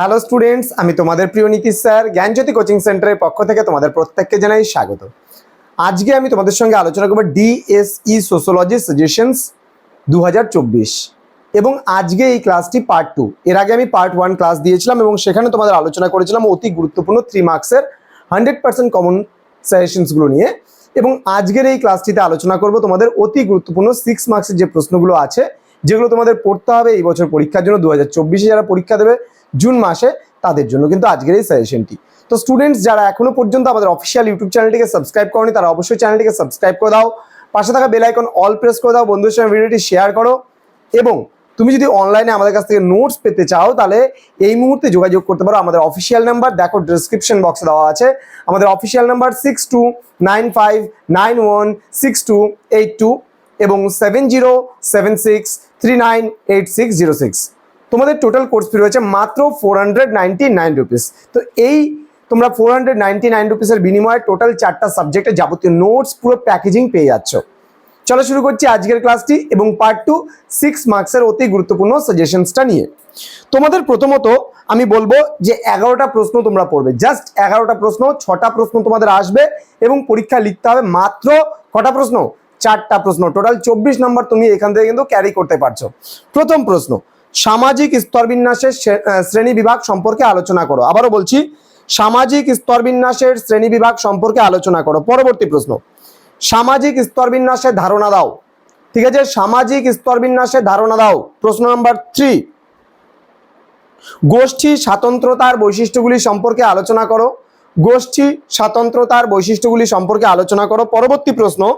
Hello students আমি তোমাদের প্রিয় নীতিশ স্যার, জ্ঞানজ্যোতি কোচিং সেন্টারের পক্ষ থেকে তোমাদের প্রত্যেককে জানাই স্বাগত। আজকে আমি তোমাদের সঙ্গে আলোচনা করব ডিএসই সোশ্যোলজি সাজেশনস দু এবং আজকে এই ক্লাসটি পার্ট টু এর আগে আমি পার্ট ওয়ান ক্লাস দিয়েছিলাম এবং সেখানে তোমাদের আলোচনা করেছিলাম অতি গুরুত্বপূর্ণ থ্রি মার্কসের হান্ড্রেড পার্সেন্ট কমন সাজেশনসগুলো নিয়ে। এবং আজকের এই ক্লাসটিতে আলোচনা করব তোমাদের অতি গুরুত্বপূর্ণ সিক্স মার্কসের যে প্রশ্নগুলো আছে যেগুলো তোমাদের পড়তে হবে এই বছর পরীক্ষার জন্য দু হাজার যারা পরীক্ষা দেবে, জুন মাসে তাদের জন্য কিন্তু আজকের এই সাজেশনটি তো স্টুডেন্টস যারা এখনও পর্যন্ত আমাদের অফিসিয়াল ইউটিউব চ্যানেলটিকে সাবস্ক্রাইব করনি, তারা অবশ্যই চ্যানেলটিকে সাবস্ক্রাইব করে দাও। পাশে থাকা বেল আইকন অল প্রেস করে দাও, বন্ধুদের সঙ্গে ভিডিওটি শেয়ার করো। এবং তুমি যদি অনলাইনে আমাদের কাছ থেকে নোটস পেতে চাও, তাহলে এই মুহূর্তে যোগাযোগ করতে পারো। আমাদের অফিসিয়াল নাম্বার দেখো ডিসক্রিপশন বক্সে দেওয়া আছে। আমাদের official number six two nine five nine one six two eight two এবং seven zero seven six three nine eight six zero six. তোমাদের টোটাল কোর্স ফি রয়েছে মাত্র four hundred ninety nine rupees তো এই তোমরা ফোর হান্ড্রেড নাইনটি নাইন রুপিসের বিনিময়ে total চারটা সাবজেক্টের যাবতীয় নোটস পুরো প্যাকেজিং পেয়ে যাচ্ছ। চলো শুরু করছি আজকের ক্লাসটি এবং পার্ট টু সিক্স মার্কসের অতি গুরুত্বপূর্ণ সাজেশনসটা নিয়ে। তোমাদের প্রথমত আমি বলব যে এগারোটা প্রশ্ন তোমরা পড়বে। জাস্ট এগারোটা প্রশ্ন, ছটা প্রশ্ন তোমাদের আসবে এবং পরীক্ষা লিখতে হবে মাত্র কটা প্রশ্ন? চারটা প্রশ্ন। টোটাল চব্বিশ নম্বর তুমি এখান থেকে কিন্তু ক্যারি করতে পারছ। প্রথম প্রশ্ন, সামাজিক স্তরবিন্যাসের শ্রে- শ্রেণি বিভাগ সম্পর্কে আলোচনা করো। আবারও বলছি, সামাজিক স্তরবিন্যাসের শ্রেণি বিভাগ সম্পর্কে আলোচনা করো। পরবর্তী প্রশ্ন, সামাজিক স্তরবিন্যাসের ধারণা দাও। ঠিক আছে? সামাজিক স্তরবিন্যাসের ধারণা দাও। প্রশ্ন নাম্বার থ্রি গোষ্ঠী স্বাতন্ত্রতার বৈশিষ্ট্যগুলি সম্পর্কে আলোচনা করো। গোষ্ঠী স্বাতন্ত্রতার বৈশিষ্ট্যগুলি সম্পর্কে আলোচনা করো। পরবর্তী প্রশ্ন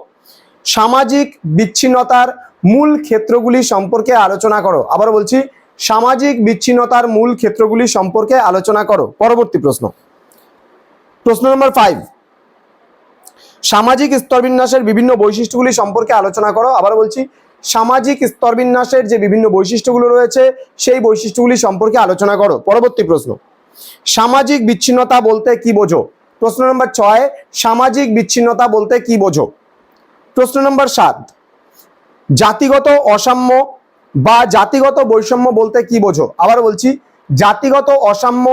সামাজিক বিচ্ছিন্নতার মূল ক্ষেত্রগুলি সম্পর্কে আলোচনা করো। আবার বলছি, সামাজিক বিচ্ছিন্নতার মূল ক্ষেত্রগুলি সম্পর্কে আলোচনা করো। পরবর্তী প্রশ্ন। প্রশ্ন নম্বর ফাইভ সামাজিক স্তরবিন্যাসের বিভিন্ন বৈশিষ্ট্যগুলি সম্পর্কে আলোচনা করো। আবার বলছি, সামাজিক স্তরবিন্যাসের যে বিভিন্ন বৈশিষ্ট্যগুলো রয়েছে, সেই বৈশিষ্ট্যগুলি সম্পর্কে আলোচনা করো। পরবর্তী প্রশ্ন। সামাজিক বিচ্ছিন্নতা বলতে কি বোঝো? প্রশ্ন নম্বর ছয়, সামাজিক বিচ্ছিন্নতা বলতে কি বোঝো? প্রশ্ন নম্বর সাত। জাতিগত অসাম্য বা জাতিগত বৈষম্য বলতে কি বোঝো? আবার বলছি, জাতিগত অসাম্য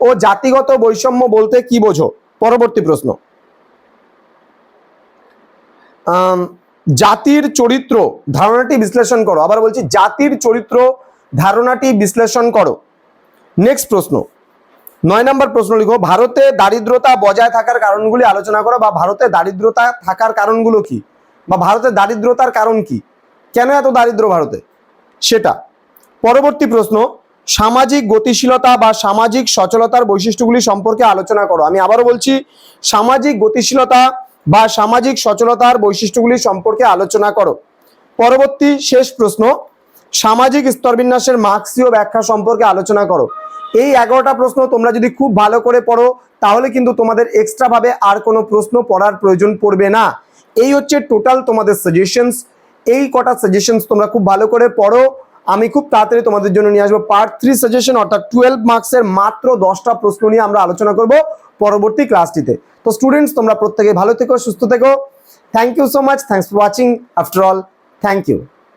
ও জাতিগত বৈষম্য বলতে কি বোঝো? পরবর্তী প্রশ্ন। জাতির চরিত্র ধারণাটি বিশ্লেষণ করো। আবার বলছি, জাতির চরিত্র ধারণাটি বিশ্লেষণ করো। নেক্সট প্রশ্ন। নয় নম্বর প্রশ্ন লিখো, ভারতে দারিদ্রতা বজায় থাকার কারণগুলি আলোচনা করো বা ভারতে দারিদ্রতা থাকার কারণগুলো কি? বা ভারতের দারিদ্রতার কারণ কি? কেন এত দারিদ্র ভারতে? সেটা। পরবর্তী প্রশ্ন, সামাজিক গতিশীলতা বা সামাজিক সচলতার বৈশিষ্ট্যগুলি সম্পর্কে আলোচনা করো। আমি আবারও বলছি, সামাজিক গতিশীলতা বা সামাজিক সচলতার বৈশিষ্ট্যগুলি সম্পর্কে আলোচনা করো। পরবর্তী শেষ প্রশ্ন, সামাজিক স্তরবিন্যাসের মার্ক্সীয় ব্যাখ্যা সম্পর্কে আলোচনা করো। এই এগারোটা প্রশ্ন তোমরা যদি খুব ভালো করে পড়ো, তাহলে কিন্তু তোমাদের এক্সট্রা ভাবে আর কোনো প্রশ্ন পড়ার প্রয়োজন পড়বে না। এই হচ্ছে টোটাল তোমাদের সাজেশনস এই কটা সাজেশনস তোমরা খুব ভালো করে পড়ো। আমি খুব তাড়াতাড়ি তোমাদের জন্য নিয়ে আসব পার্ট থ্রি সাজেশন অর্থাৎ টুয়েলভ মার্কসের মাত্র দশটা প্রশ্ন নিয়ে আমরা আলোচনা করব পরবর্তী ক্লাসটিতে তো স্টুডেন্টস তোমরা প্রত্যেকে ভালো থেকো, সুস্থ থেকো। Thank you so much thanks for watching after all thank you